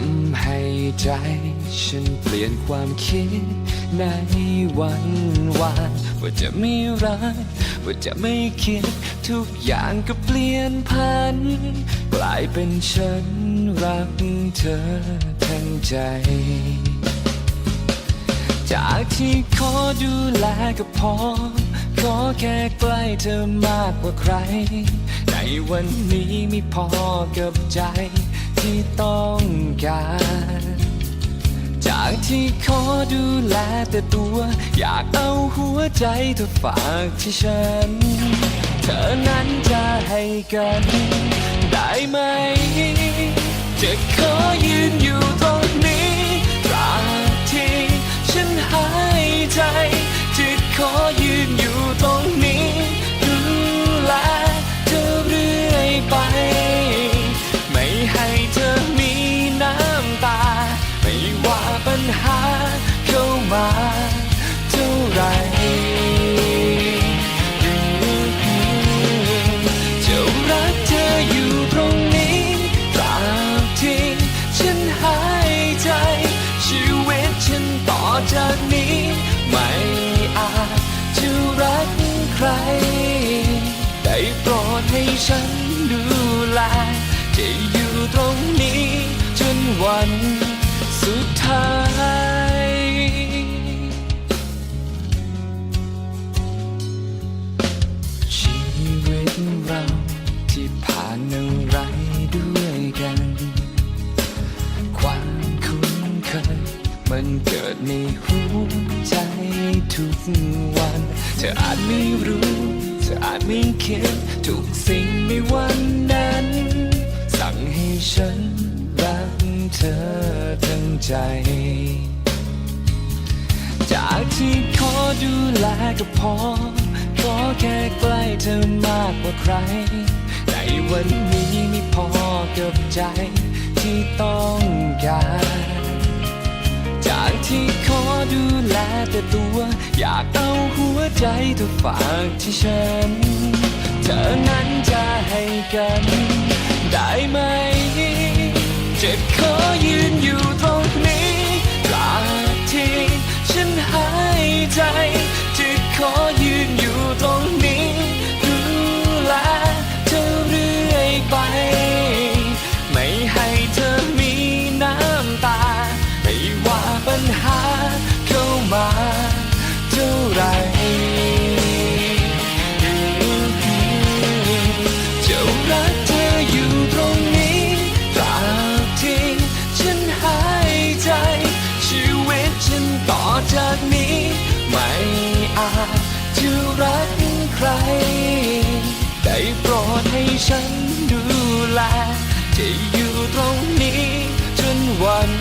ำใจ ฉันเปลี่ยนความคิด ในวันวานว่าจะไม่รักว่าจะไม่คิด ทุกอย่างก็เปลี่ยนพัน กลายเป็นฉันรักเธอทั้งใจ จากที่ขอดูแลก็พอ ขอแค่ใกล้เธอมากกว่าใคร ในวันนี้ไม่พอกับใจที่ต้อง การ จากที่ขอดูแลแต่ตัว อยากเอาหัวใจเธอฝากที่ฉัน เธอนั้นจะให้กัน ได้ไหม จะขอยืนอยู่ จากนี้ ไม่อาจจะรักใคร ได้โปรดให้ฉันดูแลจะอยู่ตรงนี้ จนวันสุดท้าย มันเกิดในหัวใจทุกวัน เธออาจไม่รู้ เธออาจไม่คิด ทุกสิ่งในวันนั้น สั่งให้ฉันรักเธอทั้งใจ จากที่ขอดูแลก็พอ ขอแค่ใกล้เธอมากกว่าใคร ในวันนี้ไม่พอกับใจที่ต้องการ ดูแลแต่ตัว อยากเอาหัวใจเธอฝากที่ฉัน เธอนั้นจะให้กัน ได้ไหม เจ็บขอยืนอยู่ตรง ได้โปรดให้ฉันดูแลจะอยู่ตรงนี้จนวัน